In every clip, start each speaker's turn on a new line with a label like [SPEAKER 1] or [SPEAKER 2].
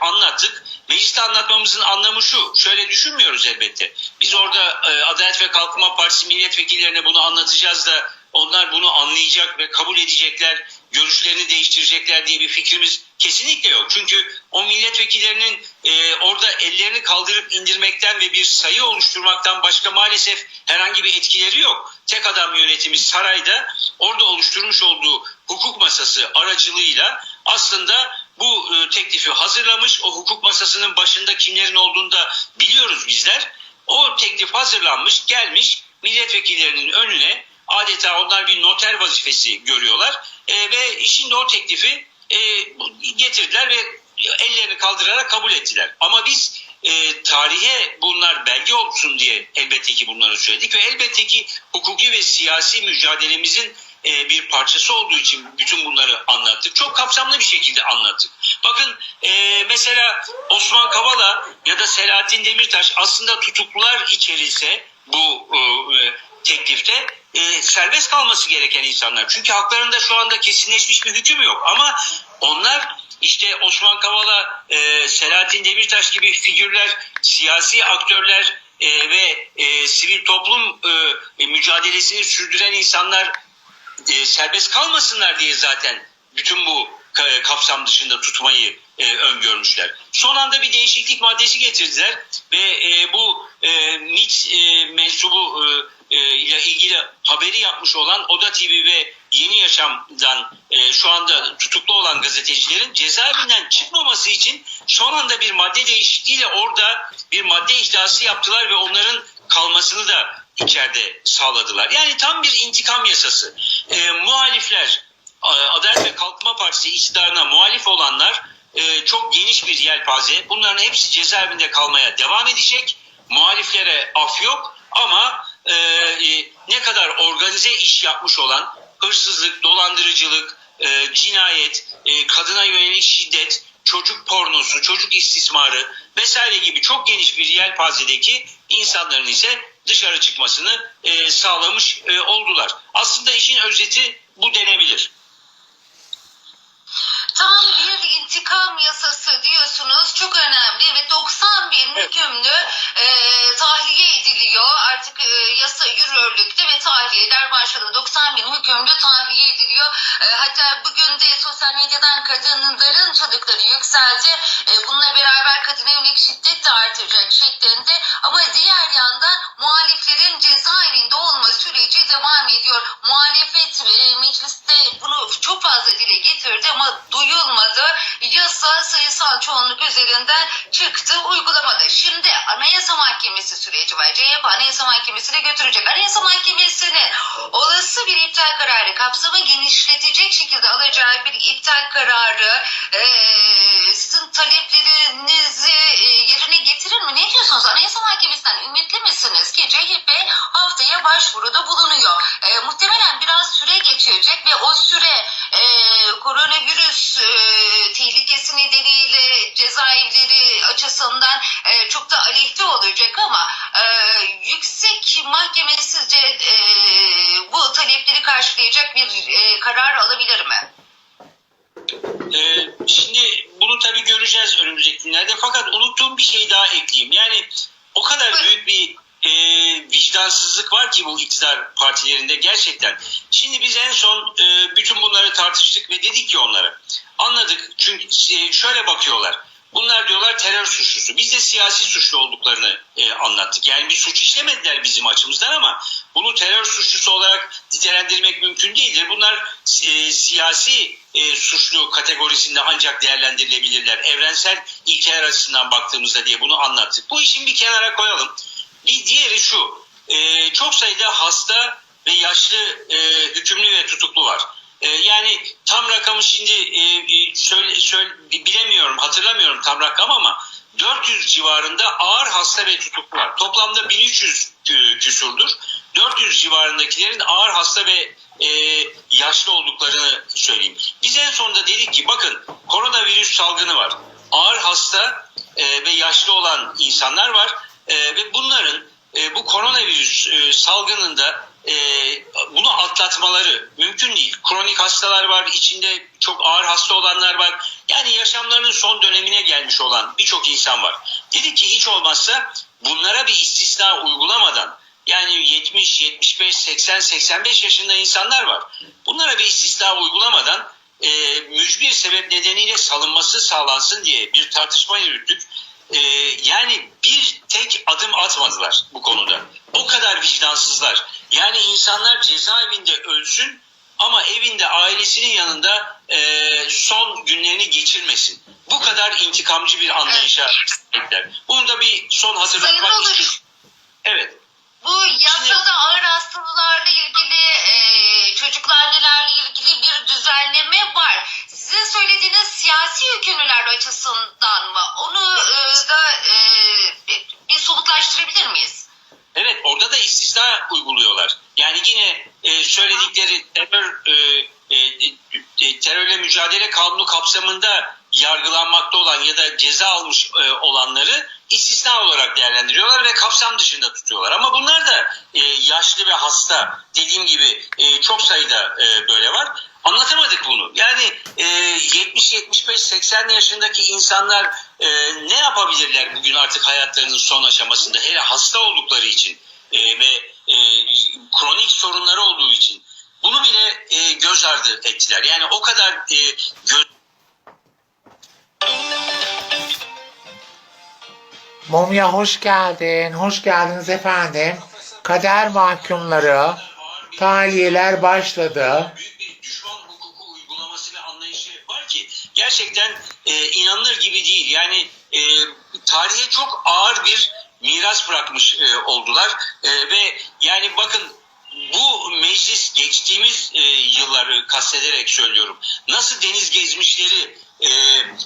[SPEAKER 1] anlattık. Mecliste anlatmamızın anlamı şu. Şöyle düşünmüyoruz elbette. Biz orada e, Adalet ve Kalkınma Partisi milletvekillerine bunu anlatacağız da onlar bunu anlayacak ve kabul edecekler, görüşlerini değiştirecekler diye bir fikrimiz kesinlikle yok. Çünkü o milletvekillerinin e, orada ellerini kaldırıp indirmekten ve bir sayı oluşturmaktan başka maalesef herhangi bir etkileri yok. Tek adam yönetimi sarayda orada oluşturmuş olduğu hukuk masası aracılığıyla aslında bu e, teklifi hazırlamış. O hukuk masasının başında kimlerin olduğunu da biliyoruz bizler. O teklif hazırlanmış, gelmiş milletvekillerinin önüne adeta onlar bir noter vazifesi görüyorlar E, ve şimdi o teklifi e, getirdiler ve ellerini kaldırarak kabul ettiler. Ama biz e, tarihe bunlar belge olsun diye elbette ki bunları söyledik ve elbette ki hukuki ve siyasi mücadelemizin e, bir parçası olduğu için bütün bunları anlattık. Çok kapsamlı bir şekilde anlattık. Bakın e, mesela Osman Kavala ya da Selahattin Demirtaş aslında tutuklular içerilse bu e, teklifte serbest kalması gereken insanlar. Çünkü haklarında şu anda kesinleşmiş bir hüküm yok. Ama onlar işte Osman Kavala, Selahattin Demirtaş gibi figürler, siyasi aktörler ve sivil toplum mücadelesini sürdüren insanlar e, serbest kalmasınlar diye zaten bütün bu ka- kapsam dışında tutmayı e, öngörmüşler. Son anda bir değişiklik maddesi getirdiler ve e, bu e, MİT e, mensubu e, e, ile ilgili haberi yapmış olan Oda TV ve Yeni Yaşam'dan e, şu anda tutuklu olan gazetecilerin cezaevinden çıkmaması için son anda bir madde değişikliğiyle orada bir madde ihlası yaptılar ve onların kalmasını da içeride sağladılar. Yani tam bir intikam yasası. E, muhalifler, Adalet ve Kalkınma Partisi iktidarına muhalif olanlar e, çok geniş bir yelpaze. Bunların hepsi cezaevinde kalmaya devam edecek. Muhaliflere af yok ama e, e, ne kadar organize iş yapmış olan hırsızlık, dolandırıcılık, e, cinayet, e, kadına yönelik şiddet, çocuk pornosu, çocuk istismarı vesaire gibi çok geniş bir yelpazedeki insanların ise dışarı çıkmasını e, sağlamış e, oldular. Aslında işin özeti bu denebilir.
[SPEAKER 2] Tam bir intikam yasası diyorsunuz. Çok önemli. Evet 90 bin
[SPEAKER 1] Evet.
[SPEAKER 2] hükümlü e, tahliye ediliyor. Artık e, yasa yürürlükte ve tahliyeler başladı. 90 bin hükümlü tahliye ediliyor. E, hatta bugün de sosyal medyadan kadınların çadıkları yükseldi. E, bununla beraber kadına yönelik şiddet de artacak şeklinde. Ama diğer yandan muhaliflerin cezaevinde olma süreci devam ediyor. Muhalefet e, mecliste bunu çok fazla dile getirdi ama duyulmadı. Yasa sayısal çoğunluk üzerinden çıktı uygulamada. Şimdi Anayasa Mahkemesi süreci var. CHP Anayasa Mahkemesi'ne götürecek. Anayasa Mahkemesi'nin olası bir iptal kararı kapsamı genişletecek şekilde alacağı bir iptal kararı e, sizin taleplerinizi e, yerine getirir mi? Ne diyorsunuz? Anayasa Mahkemesi'nden ümitli misiniz ki CHP haftaya başvuruda bulunuyor. E, muhtemelen biraz süre geçecek ve o süre e, koronavirüs e, tehlikesi nedeniyle cezaevleri açısından e, çok da aleyhte olacak ama e, yüksek mahkeme sizce e, talepleri karşılayacak bir e, karar alabilir mi?
[SPEAKER 1] Ee, şimdi bunu tabii göreceğiz önümüzdeki günlerde. Fakat unuttuğum bir şey daha ekleyeyim. Yani o kadar büyük bir e, vicdansızlık var ki bu iktidar partilerinde gerçekten. Şimdi biz en son e, bütün bunları tartıştık ve dedik ki onlara. Anladık çünkü e, şöyle bakıyorlar. Bunlar diyorlar terör suçlusu. Biz de siyasi suçlu olduklarını e, anlattık. Yani bir suç işlemediler bizim açımızdan ama bunu terör suçlusu olarak nitelendirmek mümkün değildir. Bunlar e, siyasi e, suçlu kategorisinde ancak değerlendirilebilirler. Evrensel ilkeler açısından baktığımızda diye bunu anlattık. Bu işin bir kenara koyalım. Bir diğeri şu. e, çok sayıda hasta ve yaşlı e, hükümlü ve tutuklu var. E, yani tam rakamı şimdi e, e, söyle, söyle, bilemiyorum, hatırlamıyorum tam rakam ama 400 civarında ağır hasta ve tutuklu var. Toplamda 1300 kü- küsurdur. 400 civarındakilerin ağır hasta ve e, yaşlı olduklarını söyleyeyim. Biz en sonunda dedik ki bakın koronavirüs salgını var. Ağır hasta e, ve yaşlı olan insanlar var. E, ve bunların e, bu koronavirüs e, salgınında e, bunu atlatmaları mümkün değil. Kronik hastalar var, içinde çok ağır hasta olanlar var. Yani yaşamlarının son dönemine gelmiş olan birçok insan var. Dedik ki hiç olmazsa bunlara bir istisna uygulamadan yani 70, 75, 80, 85 yaşında insanlar var. Bunlara bir istisna uygulamadan e, mücbir sebep nedeniyle salınması sağlansın diye bir tartışma yürüttük. E, yani bir tek adım atmadılar bu konuda. O kadar vicdansızlar. Yani insanlar cezaevinde ölsün ama evinde ailesinin yanında e, son günlerini geçirmesin. Bu kadar intikamcı bir anlayışa sahipler. Bunu da bir son hatırlatmak istiyorum. Evet.
[SPEAKER 2] Bu yasada ağır hastalarla ilgili, e, çocuklu annelerle ilgili bir düzenleme var. Sizin söylediğiniz siyasi yükümlüler açısından mı? Onu e, da e, bir somutlaştırabilir miyiz?
[SPEAKER 1] Evet orada da istisna uyguluyorlar. Yani yine e, söyledikleri terör e, e, e, terörle mücadele kanunu kapsamında yargılanmakta olan ya da ceza almış e, olanları istisna olarak değerlendiriyorlar ve kapsam dışında tutuyorlar. Ama bunlar da e, yaşlı ve hasta dediğim gibi e, çok sayıda e, böyle var. Anlatamadık bunu. Yani e, 70, 75, 80 yaşındaki insanlar e, ne yapabilirler bugün artık hayatlarının son aşamasında? Hele hasta oldukları için e, ve e, kronik sorunları olduğu için bunu bile e, göz ardı ettiler. Yani o kadar e, göz
[SPEAKER 3] Mumya hoş geldin. Hoş geldiniz efendim. Kader mahkumları, tahliyeler başladı.
[SPEAKER 1] düşman hukuku uygulaması ve anlayışı var ki gerçekten e, inanılır gibi değil. Yani e, tarihe çok ağır bir miras bırakmış e, oldular E, ve yani bakın bu meclis geçtiğimiz e, yılları kastederek söylüyorum. Nasıl deniz gezmişleri e,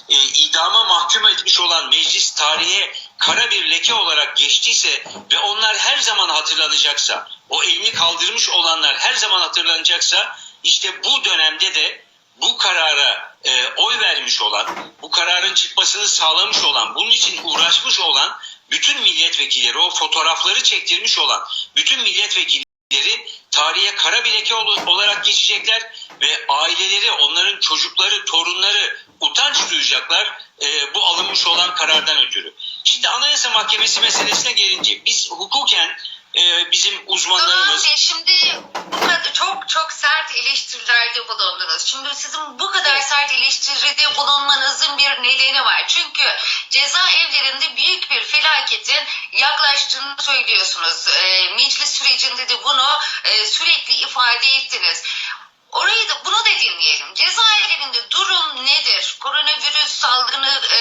[SPEAKER 1] e, idama mahkum etmiş olan meclis tarihe kara bir leke olarak geçtiyse ve onlar her zaman hatırlanacaksa, o elini kaldırmış olanlar her zaman hatırlanacaksa işte bu dönemde de bu karara e, oy vermiş olan, bu kararın çıkmasını sağlamış olan, bunun için uğraşmış olan bütün milletvekilleri, o fotoğrafları çektirmiş olan bütün milletvekilleri tarihe kara bir leke ol- olarak geçecekler ve aileleri, onların çocukları, torunları utanç duyacaklar e, bu alınmış olan karardan ötürü. Şimdi Anayasa Mahkemesi meselesine gelince biz hukuken e, bizim
[SPEAKER 2] Tamam
[SPEAKER 1] uzmanlarımız
[SPEAKER 2] Bey, şimdi bu kadar, çok çok sert eleştirilerde bulundunuz. Şimdi sizin bu kadar sert eleştiride bulunmanızın bir nedeni var. Çünkü cezaevlerinde büyük bir felaketin yaklaştığını söylüyorsunuz. E, meclis sürecinde de bunu e, sürekli ifade ettiniz. Orayı da bunu da dinleyelim. Cezaevlerinde durum nedir? Koronavirüs salgını e,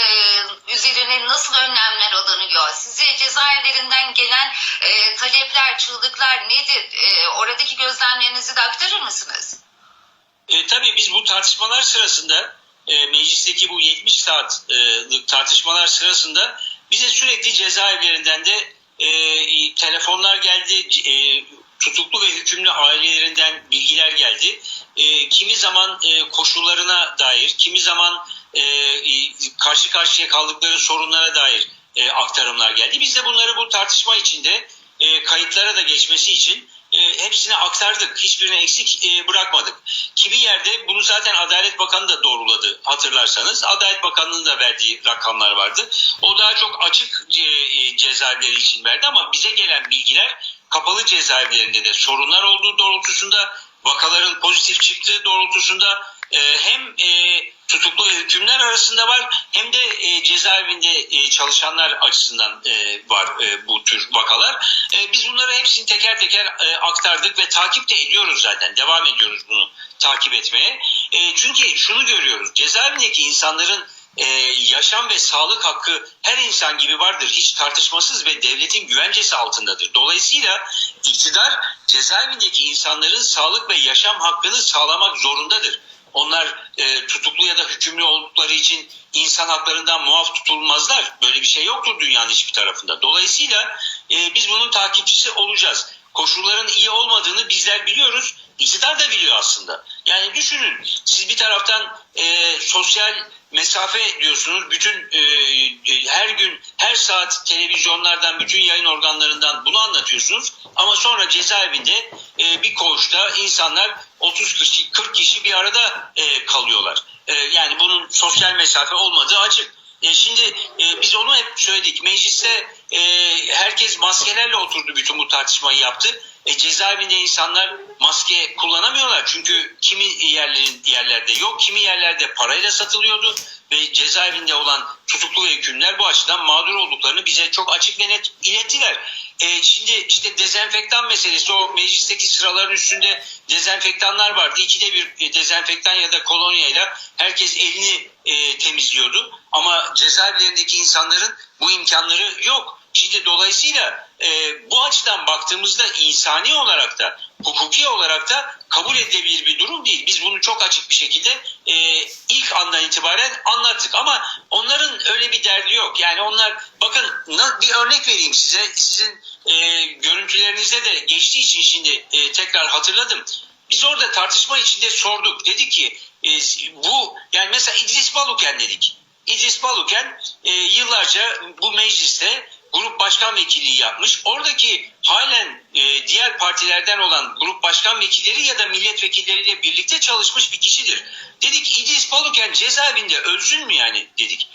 [SPEAKER 2] üzerine nasıl önlemler alınıyor? Size cezaevlerinden gelen e, talepler, çığlıklar nedir? E, oradaki gözlemlerinizi de aktarır mısınız?
[SPEAKER 1] E, tabii biz bu tartışmalar sırasında e, meclisteki bu 70 saatlik tartışmalar sırasında bize sürekli cezaevlerinden de e, telefonlar geldi, e, tutuklu ve hükümlü ailelerinden bilgiler geldi. E, kimi zaman e, koşullarına dair, kimi zaman e, e, karşı karşıya kaldıkları sorunlara dair e, aktarımlar geldi. Biz de bunları bu tartışma içinde e, kayıtlara da geçmesi için e, hepsini aktardık. Hiçbirini eksik e, bırakmadık. Kimi yerde bunu zaten Adalet Bakanı da doğruladı hatırlarsanız. Adalet Bakanı'nın da verdiği rakamlar vardı. O daha çok açık ce, e, cezaevleri için verdi ama bize gelen bilgiler kapalı cezaevlerinde de sorunlar olduğu doğrultusunda vakaların pozitif çıktığı doğrultusunda e, hem e, tutuklu hükümler arasında var hem de e, cezaevinde e, çalışanlar açısından e, var e, bu tür vakalar. E, biz bunları hepsini teker teker e, aktardık ve takip de ediyoruz zaten. Devam ediyoruz bunu takip etmeye. E, çünkü şunu görüyoruz. Cezaevindeki insanların e, yaşam ve sağlık hakkı her insan gibi vardır. Hiç tartışmasız ve devletin güvencesi altındadır. Dolayısıyla iktidar cezaevindeki insanların sağlık ve yaşam hakkını sağlamak zorundadır. Onlar e, tutuklu ya da hükümlü oldukları için insan haklarından muaf tutulmazlar. Böyle bir şey yoktur dünyanın hiçbir tarafında. Dolayısıyla e, biz bunun takipçisi olacağız. Koşulların iyi olmadığını bizler biliyoruz. İktidar da biliyor aslında. Yani düşünün siz bir taraftan e, sosyal mesafe diyorsunuz. Bütün e, e, her gün her saat televizyonlardan, bütün yayın organlarından bunu anlatıyorsunuz. Ama sonra cezaevinde e, bir koğuşta insanlar 30 kişi, 40 kişi bir arada e, kalıyorlar. E, yani bunun sosyal mesafe olmadığı açık. E, şimdi e, biz onu hep söyledik. Mecliste e, herkes maskelerle oturdu bütün bu tartışmayı yaptı. E, cezaevinde insanlar maske kullanamıyorlar. Çünkü kimi yerlerin yerlerde yok, kimi yerlerde parayla satılıyordu ve cezaevinde olan tutuklu ve hükümler bu açıdan mağdur olduklarını bize çok açık ve net ilettiler. E, şimdi işte dezenfektan meselesi o meclisteki sıraların üstünde dezenfektanlar vardı. İkide bir e, dezenfektan ya da kolonyayla herkes elini e, temizliyordu. Ama cezaevlerindeki insanların bu imkanları yok. Şimdi dolayısıyla e, bu açıdan baktığımızda insani olarak da hukuki olarak da kabul edilebilir bir durum değil. Biz bunu çok açık bir şekilde e, ilk andan itibaren anlattık ama onların öyle bir derdi yok. Yani onlar bakın bir örnek vereyim size. Sizin e, görüntülerinizde de geçtiği için şimdi e, tekrar hatırladım. Biz orada tartışma içinde sorduk. Dedik ki e, bu yani mesela İdris Baluken dedik. İdris Baluken e, yıllarca bu mecliste grup başkan vekilliği yapmış. Oradaki halen e, diğer partilerden olan grup başkan vekilleri ya da milletvekilleriyle birlikte çalışmış bir kişidir. Dedik İdris Baluken cezaevinde ölsün mü yani dedik.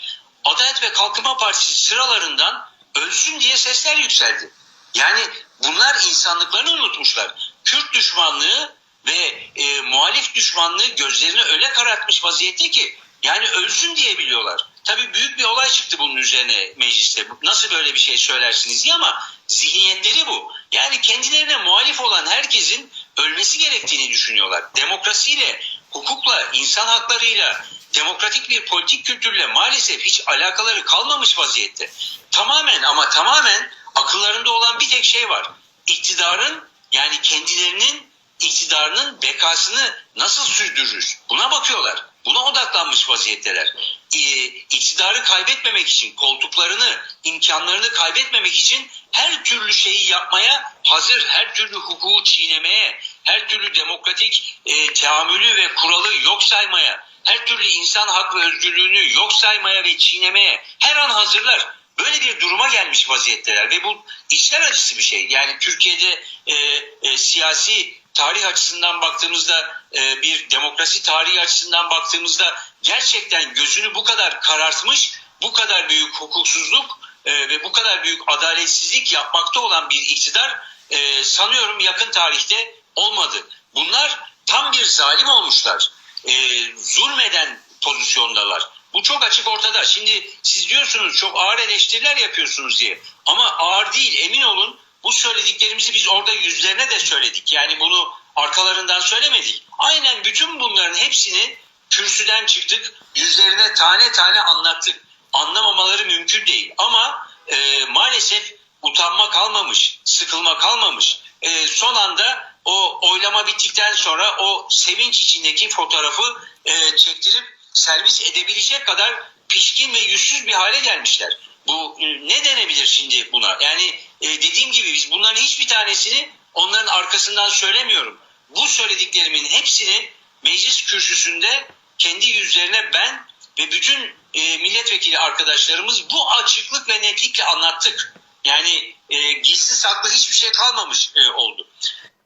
[SPEAKER 1] Adalet ve Kalkınma Partisi sıralarından ölsün diye sesler yükseldi. Yani bunlar insanlıklarını unutmuşlar. Kürt düşmanlığı ve e, muhalif düşmanlığı gözlerini öyle karartmış vaziyette ki yani ölsün diye biliyorlar. Tabii büyük bir olay çıktı bunun üzerine mecliste. Nasıl böyle bir şey söylersiniz diye ama zihniyetleri bu. Yani kendilerine muhalif olan herkesin ölmesi gerektiğini düşünüyorlar. Demokrasiyle, hukukla, insan haklarıyla, demokratik bir politik kültürle maalesef hiç alakaları kalmamış vaziyette. Tamamen ama tamamen akıllarında olan bir tek şey var. İktidarın yani kendilerinin iktidarının bekasını nasıl sürdürürüz? Buna bakıyorlar. Buna odaklanmış vaziyetteler. Ee, iktidarı kaybetmemek için, koltuklarını, imkanlarını kaybetmemek için her türlü şeyi yapmaya hazır, her türlü hukuku çiğnemeye, her türlü demokratik e, teamülü ve kuralı yok saymaya, her türlü insan hak ve özgürlüğünü yok saymaya ve çiğnemeye her an hazırlar. Böyle bir duruma gelmiş vaziyetteler ve bu içler acısı bir şey. Yani Türkiye'de e, e, siyasi tarih açısından baktığımızda e, bir demokrasi tarihi açısından baktığımızda gerçekten gözünü bu kadar karartmış, bu kadar büyük hukuksuzluk e, ve bu kadar büyük adaletsizlik yapmakta olan bir iktidar e, sanıyorum yakın tarihte olmadı. Bunlar tam bir zalim olmuşlar. E, zulmeden pozisyondalar. Bu çok açık ortada. Şimdi siz diyorsunuz çok ağır eleştiriler yapıyorsunuz diye. Ama ağır değil emin olun bu söylediklerimizi biz orada yüzlerine de söyledik. Yani bunu arkalarından söylemedik. Aynen bütün bunların hepsini kürsüden çıktık. Yüzlerine tane tane anlattık. Anlamamaları mümkün değil. Ama e, maalesef utanma kalmamış, sıkılma kalmamış. E, son anda o oylama bittikten sonra o sevinç içindeki fotoğrafı e, çektirip servis edebilecek kadar pişkin ve yüzsüz bir hale gelmişler. Bu ne denebilir şimdi buna? Yani e, dediğim gibi biz bunların hiçbir tanesini onların arkasından söylemiyorum. Bu söylediklerimin hepsini meclis kürsüsünde kendi yüzlerine ben ve bütün e, milletvekili arkadaşlarımız bu açıklık ve netlikle anlattık. Yani e, gizli saklı hiçbir şey kalmamış e, oldu.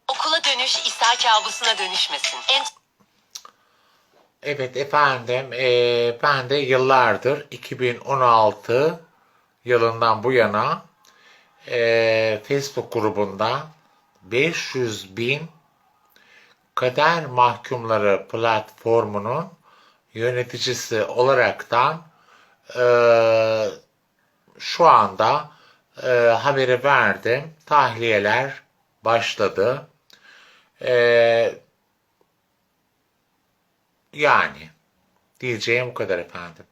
[SPEAKER 4] Okula dönüş İsa kabusuna dönüşmesin. En
[SPEAKER 3] Evet efendim eee, ben de yıllardır 2016 yılından bu yana eee, Facebook grubunda 500 bin kader mahkumları platformunun yöneticisi olaraktan eee, şu anda eee, haberi verdim. Tahliyeler başladı. Eee yani diyeceğim bu kadar efendim.